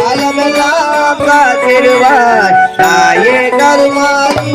ஆலமெல்லாம் காத்திருவார் தாயே கருமாரி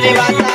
Everybody,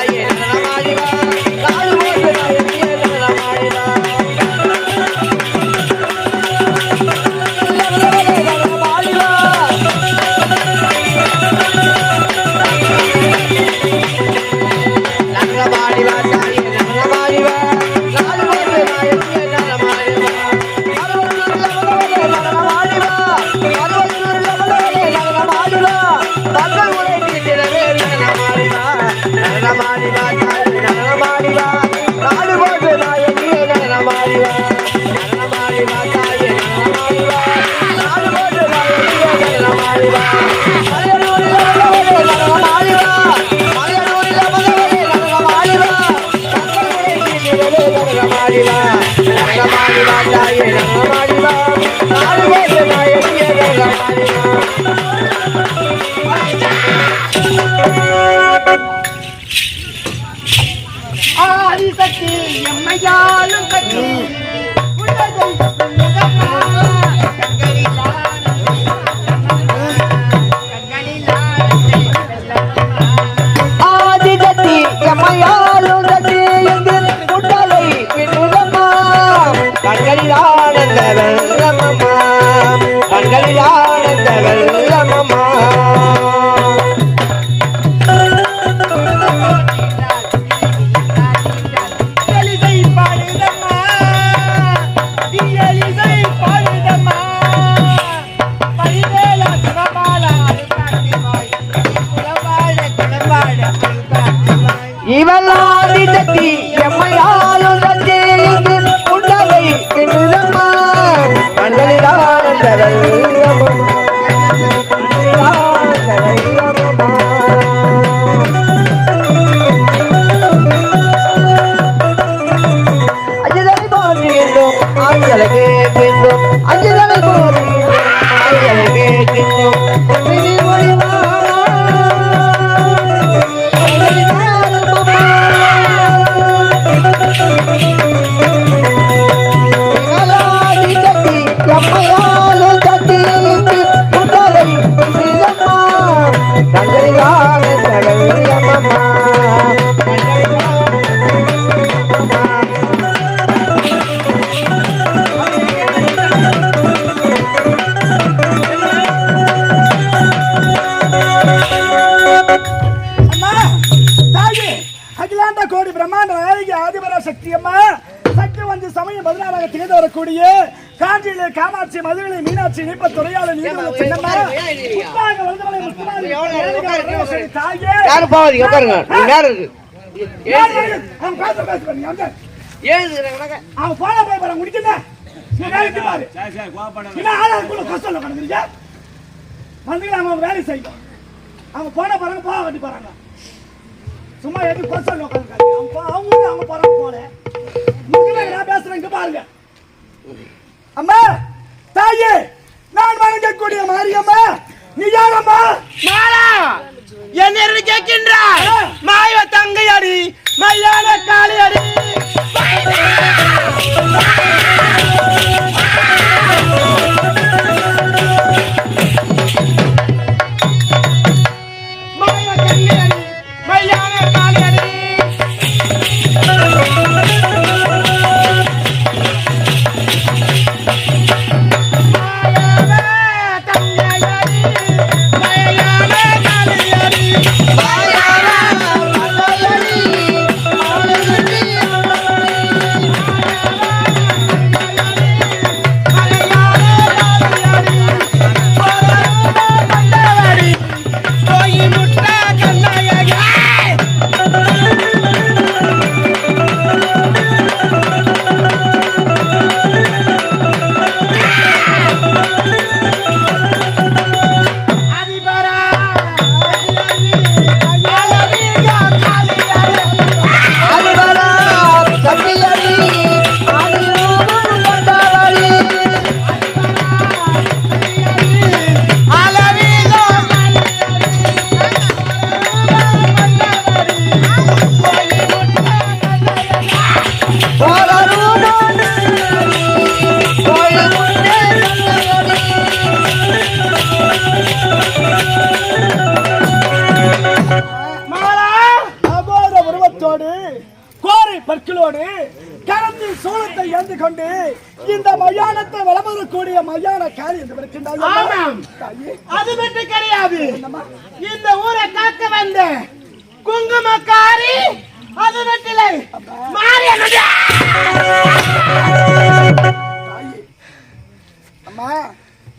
இவளாடி தட்டி எம்மையாலும் யாரும் போவாதீங்க உட்காருங்க நீங்க யாரும் இருக்கு? அவன் பேச பேச பண்ணி வந்து. ஏழுங்க அவன் போன போய் பாரு முடிக்கல அவன் வேலை செய்யும் அவன் போன போறாங்க போக வண்டி போறாங்க சும்மா எது கொஸ்டன் உட்காந்து அவன் போ- அவங்க அவங்க போறாங்க போல. முக்கியமா நான் பேசுறேன் இங்க பாருங்க. அம்மா தாயே நான் வணங்கக்கூடிய மாரியம்மா நீ யாரம்மா? மாலா! என்ன கேட்கின்றாய் மாய தங்கையடி மையான காளியடி. கரத்தில் சூளத்தை ஏந்தி கொண்டு இந்த மயானத்தை வளமரக்கூடிய மயான காரி என்று அது மட்டும் கிடையாது? இந்த ஊரை காக்க வந்த குங்குமக்காரி அது மட்டும். அம்மா.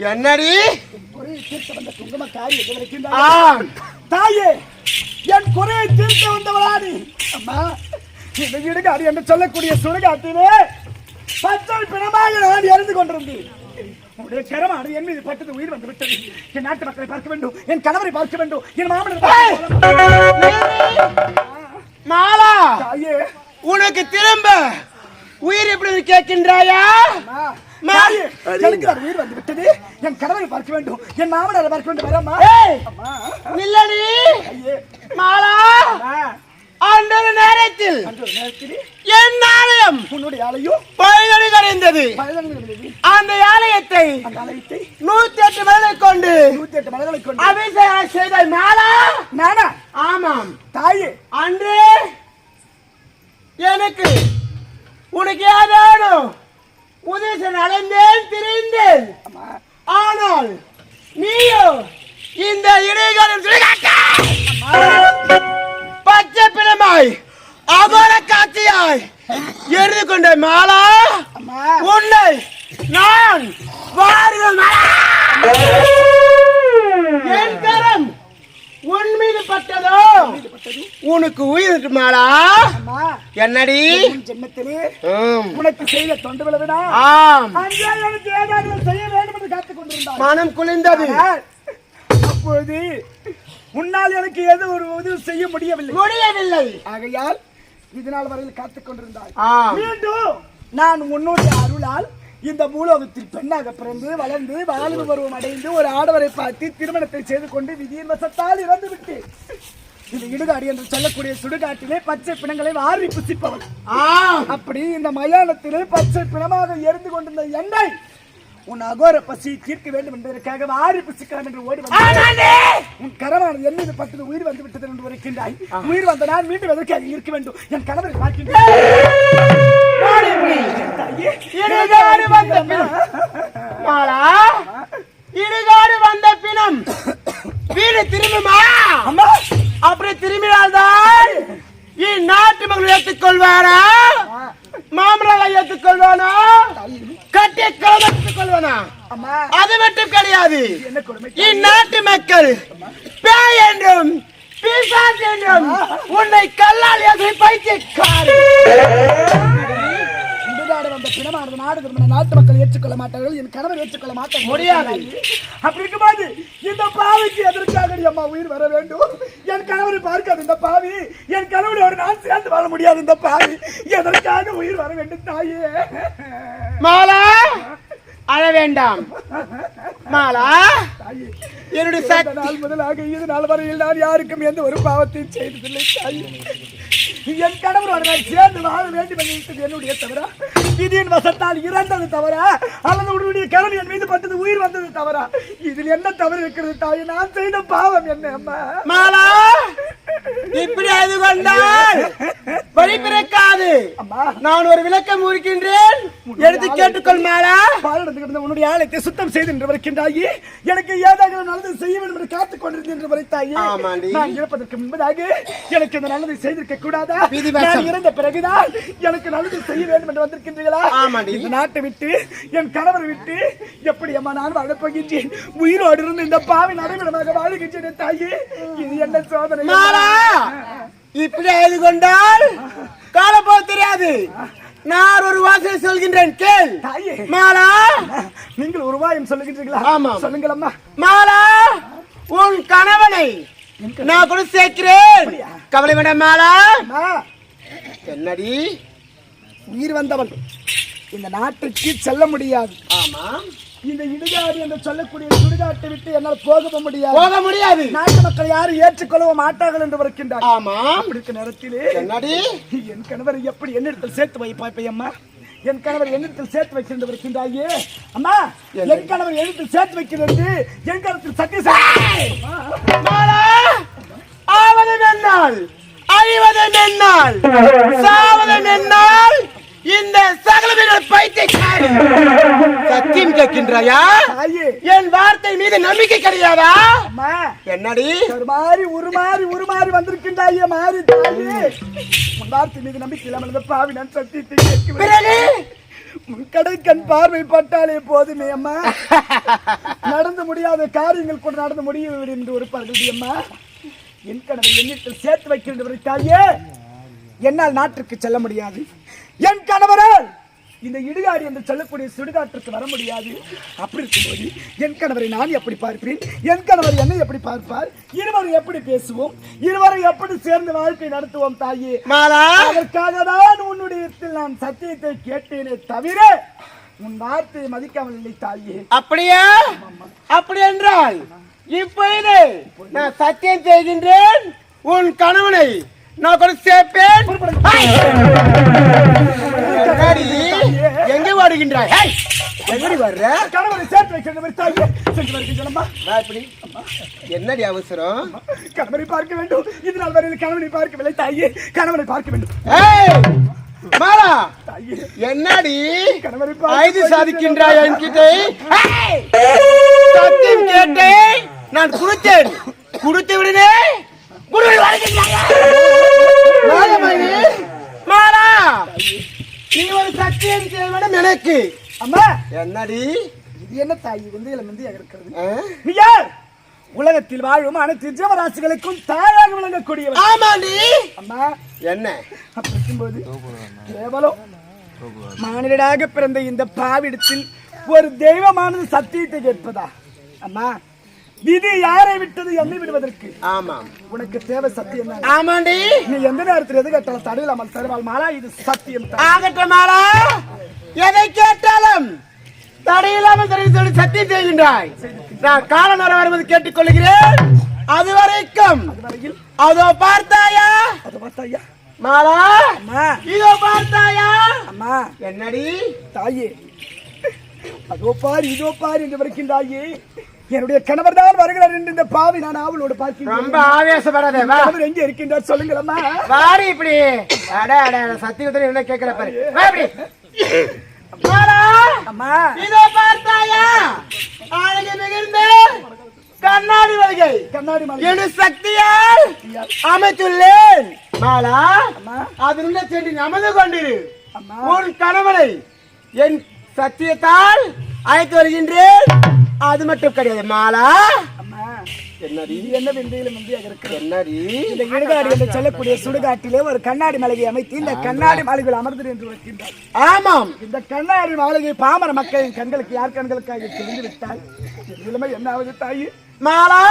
என்னடி? குறையை தீர்க்க வந்த குங்கும காரி என்று தாயே என் குறையை தீர்க்க வந்தவளா நீ அம்மா. இடுகாடு என்று சொல்லக்கூடிய சுடுகாட்டிலே பச்சை பிணமாக நான் இறந்து கொண்டிருந்தேன். என் மீது பட்டது உயிர் வந்து விட்டது. என் நாட்டு மக்களை பார்க்க வேண்டும். என் கணவரை பார்க்க வேண்டும். என் மாமனை பார்க்க வேண்டும். மாலா! உனக்கு திரும்ப உயிர் எப்படி கேட்கின்றாயா? உயிர் வந்து விட்டது. என் கணவரை பார்க்க வேண்டும். என் மாமனாரை பார்க்க வேண்டும். மாலா! அந்த நேரத்தில் என் ஆலயம் உன்னுடைய ஆலையும் கடைந்தது பழங்கள் அந்த ஆலயத்தை நூத்தி எட்டு மலை கொண்டு நூத்தி எட்டு மலர்களை கொண்டு அபிஷேகம் செய்த மாலா நானா ஆமாம். தாயே. அன்று எனக்கு உனக்கு ஏதேனும் உதேசன் அடைந்தேன் திரிந்தேன் மாலா உன்னை நான் வாருங்கள் என் கரம் உன் மீது பட்டதோ? உனக்கு உயிர் மாலா. என்னடி? ஜென்மத்திலே. உனக்கு செய்த தொண்டு விளவினா ஆம். எனக்கு ஏதாவது செய்ய வேண்டும் என்று காத்துக் கொண்டிருந்தார் மனம் குளிர்ந்தது. அப்பொழுது முன்னால் எனக்கு எது ஒரு உதவி செய்ய முடியவில்லை. முடியவில்லை. ஆகையால் இது நாள் வரையில் காத்துக் கொண்டிருந்தார் ஆம். மீண்டும் நான் உன்னுடைய அருளால் இந்த பூலோகத்தில் பெண்ணாக பிறந்து வளர்ந்து வாலிப பருவம் அடைந்து ஒரு ஆடவரை பார்த்து திருமணத்தை செய்து கொண்டு விதியின் வசத்தால் இறந்து விட்டேன். இது இடுகாடு என்று சொல்லக்கூடிய சுடுகாட்டிலே பச்சை பிணங்களை வாரி புசிப்பவள். ஆம். அப்படி இந்த மயானத்திலே பச்சை பிணமாக எரிந்து கொண்டிருந்த எண்ணெய் உன் அகோர பசி தீர்க்க வேண்டும் என்பதற்காக வாரி புசிக்கலாம் என்று ஓடி வந்தாய். உன் கரமானது என்ன பட்டது உயிர் வந்து விட்டது என்று உரைக்கின்றாய். உயிர் வந்த நான் மீண்டும் எதற்காக இருக்க வேண்டும்? என் கணவரை இடுகாடு வந்த பிணம். இடுகாடு வந்த பிணம். வீடு திரும்புமா? அம்மா. அப்படி திரும்பினால்தான் இந்நாட்டு மக்கள் ஏற்றுக்கொள்வாரா? மாமனாரை ஏற்றுக்கொள்வானா? கட்டிய கலந்து ஏற்றுக்கொள்வானா அம்மா. அது மட்டும் கிடையாது. இந்நாட்டு மக்கள் பேய் என்றும் பிசாசு என்றும் உன்னை கல்லால் எதிரி பைத்தியக்காரி பிணமானது நாடு திரும்பின நாட்டு மக்கள் ஏற்றுக்கொள்ள மாட்டார்கள் என் கணவர் ஏற்றுக்கொள்ள மாட்டார்கள். முடியாது. அப்படி இருக்கும்போது இந்த பாவிக்கு எதற்காக அம்மா உயிர் வர வேண்டும்? என் கணவரை பார்க்காது இந்த பாவி என் கணவரோடு நான் சேர்ந்து வாழ முடியாது இந்த பாவி. எதற்காக உயிர் வர வேண்டும் தாயே? மாலா அழ வேண்டாம். மாலா என்னுடைய சக்தி நாள் முதலாக இது நாள் வரையில் நான் யாருக்கும் எந்த ஒரு பாவத்தையும் செய்ததில்லை தாயே. என் கணவரோடு நான் சேர்ந்து வாழ வேண்டும் என்று என்னுடைய தவிர விதியின் வசத்தால் இறந்தது தவறா? அல்லது உன்னுடைய கணவன் என் மீது பட்டது உயிர் வந்தது தவறா? இதில் என்ன தவறு இருக்கிறது தாயே? நான் செய்த பாவம் என்ன அம்மா? மாலா இப்படி அது கொண்டால் வழி பிறக்காது. நான் ஒரு விளக்கம் இருக்கின்றேன் எடுத்து கேட்டுக்கொள் மாலா. பாலடத்து கிடந்த உன்னுடைய ஆலயத்தை சுத்தம் செய்து என்று வருகின்றாயே. எனக்கு ஏதாவது நல்லது செய்ய வேண்டும் என்று காத்துக் கொண்டிருந்தேன் என்று வரைத்தாயே. ஆமாண்டி. நான் இறப்பதற்கு முன்பதாக எனக்கு இந்த நல்லதை செய்திருக்க கூடாதா. நான் இறந்த பிறகுதான் எனக்கு நல்லது செய்ய வேண்டும் என்று வந்திருக்கின்றீர்களா. இந்த நாட்டை விட்டு என் கணவரை விட்டு எப்படி அம்மா நான் வாழப் போகின்றேன்? உயிரோடு இருந்து இந்த பாவி நடைமுறையாக வாழுகின்றேன் தாயே. இது என்ன சோதனை? இப்படி எழுது கொண்டால் காலம் போக தெரியாது. நான் ஒரு வாசனை சொல்கின்றேன் கேள். மாலா. நீங்கள் ஒரு வாயம் சொல்லுகின்றீர்களா ஆமாம். சொல்லுங்கள் அம்மா மாலா உன் கணவனை நான் கூட சேர்க்கிறேன். கவலை வேண்டாம் மாலா. என்னடி? உயிர் வந்தவன். இந்த நாட்டுக்கு செல்ல முடியாது. ஆமா இந்த இடுகாடு என்று சொல்லக்கூடிய சுடுகாட்டை விட்டு என்னால் போகவும் முடியாது. போக முடியாது. நாட்டு மக்கள் யாரும் ஏற்றுக்கொள்ளவும் மாட்டார்கள் என்று வருகின்றார் ஆமா அப்படி இருக்க நேரத்திலே என்னடி? என் கணவர் எப்படி என்னிடத்தில் சேர்த்து வைப்பாய் அம்மா என் கணவர் என்னிடத்தில் சேர்த்து வைக்கின்ற வருகின்றாயே. அம்மா என் கணவர் என்னிடத்தில் சேர்த்து வைக்கிறது என் கணத்தில் சத்திய என்னால் அழிவது என்னால் சாவது என்னால் இந்த சகலவினர் பைத்தியக்காரி சத்தியம் கேட்கின்றாயா? என் வார்த்தை மீது நம்பிக்கை கிடையாதா? அம்மா. என்னடி? ஒரு மாதிரி ஒரு மாதிரி ஒரு மாதிரி வந்திருக்கின்றாயே மாறி உன் வார்த்தை மீது நம்பிக்கை இல்லாமல் பாவி நான் சத்தியத்தை கேட்கிறேன் கடைக்கண் பார்வை பட்டாலே போதுமே அம்மா. நடந்து முடியாத காரியங்கள் கூட நடந்து முடியும் என்று பகுதி அம்மா. என் கணவர் என்னிடத்தில் சேர்த்து வைக்கின்றவரை தாயே. என்னால் நாட்டிற்கு செல்ல முடியாது. என் கணவரால் இந்த இடுகாடு என்று சொல்லக்கூடிய சுடுகாட்டிற்கு வர முடியாது. அப்படி இருக்கும்போது என் கணவரை நான் எப்படி பார்ப்பேன்? என் கணவர் என்னை எப்படி பார்ப்பார்? இருவரும் எப்படி பேசுவோம்? இருவரும் எப்படி சேர்ந்து வாழ்க்கை நடத்துவோம் தாயே? அதற்காக தான் உன்னுடைய நான் சத்தியத்தை கேட்டேனே தவிர உன் வார்த்தையை மதிக்காமல் இல்லை தாயே. அப்படியா? அப்படி என்றால் இப்பொழுது நான் சத்தியம் செய்கின்றேன் உன் கணவனை நான் கூட சேர்ப்பேன்? எங்க ஓடுகின்றாய் ஹை! எங்கடி வர்ற? கணவரை சேர்த்து வைக்கிற தாயே சென்று வருகின்றனம்மா. என்னடி அவசரம்? கணவரை பார்க்க வேண்டும். இது நாள் வரையில் கணவனை பார்க்கவில்லை தாயே. கணவனை பார்க்க வேண்டும். தாயே. என்னடி? கணவரை ஐது சாதிக்கின்றாய் என்கிட்ட! சத்தியம் கேட்டேன். நான் கொடுத்தேன். கொடுத்து விடுனே நீ ஒரு சத்தியம் செய்ய வேண்டும் எனக்கு. அம்மா. என்னடி? இது என்ன தாய்? வந்து இதில் வந்து இருக்கிறது ஆ? நீ யார்? உலகத்தில் வாழும் அனைத்து ஜீவராசிகளுக்கும் தாயாக விளங்கக்கூடியவர். ஆமாண்டி. அம்மா. என்ன? அப்படி இருக்கும்போது கேவலம். மானிடராக பிறந்த இந்த பாவிடத்தில் ஒரு தெய்வமானது சத்தியத்தை கேட்பதா? அம்மா. விதி யாரை விட்டது எண்ணி விடுவதற்கு? ஆமாம். உனக்கு தேவை சத்தியம் ஆமாண்டி. நீ எந்த நேரத்தில் எது கேட்டாலும் தடையில்லாமல் தருவாள் மாலா இது சத்தியம் தான். ஆகட்டும் மாலா. எதை கேட்டாலும் தடையில்லாமல் தெரிந்து சொல்லி சத்தியம் செய்கின்றாய். நான் கால நேரம் வருவது கேட்டுக்கொள்கிறேன் அது வரைக்கும். அதோ பார்த்தாயா? அதை பார்த்தா ஐயா மாலா. அம்மா. இதோ பார்த்தாயா? அம்மா. என்னடி? தாயே. அதோ பார் இதோ பார் என்று வருகின்றாயே. என்னுடைய கணவர் தான் வருகிறார் என்று இந்த பாவி நான் ஆவலோடு ரொம்ப பார்க்கிறேன் ஆவேசப்படாத வா. கணவர் எங்கே இருக்கின்றார் சொல்லுங்களம்மா. வாடி இப்படி. அட அட சத்தியத்துல என்ன கேக்குற பாரு. வா இப்படி. மாலா அம்மா. இதோ பார்த்தாயா அழகு மிகுந்த கண்ணாடி வகை கண்ணாடி மலை என் சக்தியால் அமைத்துள்ளேன். மாலா அம்மா. அதனுள்ள சென்று அமர்ந்து கொண்டிரு. உன் கணவனை என் சத்தியத்தால் அழைத்து வருகின்றேன். அது மட்டும் கிடையாது மாலா. அம்மா. என்னடி? என்ன விந்தையிலும் முந்தியாக இருக்கிறது என்னடி? இந்த இடுகாடு என்று சொல்லக்கூடிய சுடுகாட்டிலே ஒரு கண்ணாடி மாளிகை அமைத்து இந்த கண்ணாடி மாளிகையில் அமர்ந்து என்று வைக்கின்றார் ஆமாம். இந்த கண்ணாடி மாளிகை பாமர மக்களின் கண்களுக்கு யார் கண்களுக்காக தெரிந்து விட்டால் நிலைமை என்ன ஆகுது தாயி? மாலா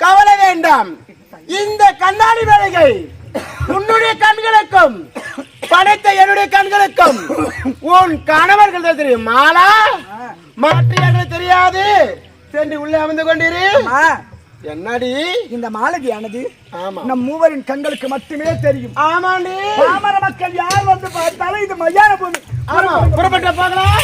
கவலை வேண்டாம். இந்த கண்ணாடி வேலைகை உன்னுடைய கண்களுக்கும் படைத்த என்னுடைய கண்களுக்கும் உன் கணவர்கள் தெரியும். மாலா மாற்றியார்கள் தெரியாது. சென்று உள்ளே அமர்ந்து கொண்டிரு. என்னடி? இந்த மாளிகையானது ஆமா. நம் மூவரின் கண்களுக்கு மட்டுமே தெரியும். ஆமாண்டி. பாமர மக்கள் யார் வந்து பார்த்தாலும் இது மையான பூமி ஆமா. புறப்பட்ட போகலாம்.